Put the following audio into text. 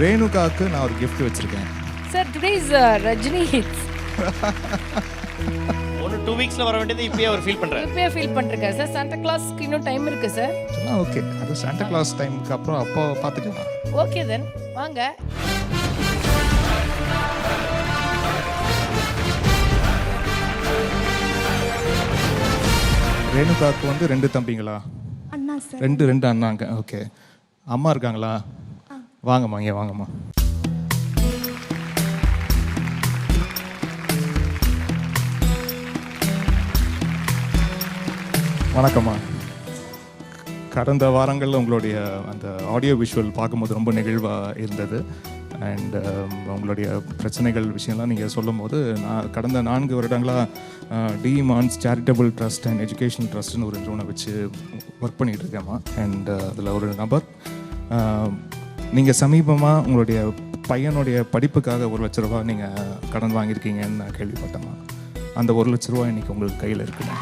ரேணுகாவுக்கு நான் ஒரு gift வச்சுருக்கேன். Sir today is Rajini hits ஒன்று டூ வீக்ஸில் வர வேண்டியது இப்பயே அவர் ஃபீல் பண்ணுறாரு இப்பயே ஃபீல் பண்ணிருக்கேன் சார் சாண்டா கிளாஸ்க்கு இன்னும் டைம் இருக்கு சார் ஓகே அது சாண்டா கிளாஸ் டைமுக்கு அப்புறம் அப்போ பார்த்துக்கலாம் ஓகே தென் வாங்க. ரேணுகாவுக்கு வந்து ரெண்டு தம்பிங்களா? அண்ணா சார் ரெண்டு ரெண்டு அண்ணாங்க. ஓகே அம்மா இருக்காங்களா? வாங்கம்மா இங்கே வாங்கம்மா. வணக்கம்மா. கடந்த வாரங்களில் உங்களுடைய அந்த ஆடியோ விஷுவல் பார்க்கும்போது ரொம்ப நெகிழ்வாக இருந்தது. அண்ட் um, உங்களுடைய பிரச்சனைகள் விஷயம்லாம் நீங்கள் சொல்லும்போது நான் கடந்த நான்கு வருடங்களாக டி மான்ஸ் சேரிட்டபிள் ட்ரஸ்ட் அண்ட் எஜுகேஷன் ட்ரஸ்ட்னு ஒரு நிறுவனம் வச்சு ஒர்க் பண்ணிகிட்டு இருக்கேம்மா. அண்ட் அதில் ஒரு நபர் நீங்கள் சமீபமாக உங்களுடைய பையனுடைய படிப்புக்காக ஒரு லட்ச ரூபா நீங்கள் கடன் வாங்கியிருக்கீங்கன்னு நான் கேள்விப்பட்டேம்மா. அந்த ஒரு லட்ச ரூபா இன்னைக்கு உங்களுக்கு கையில் இருக்குமா?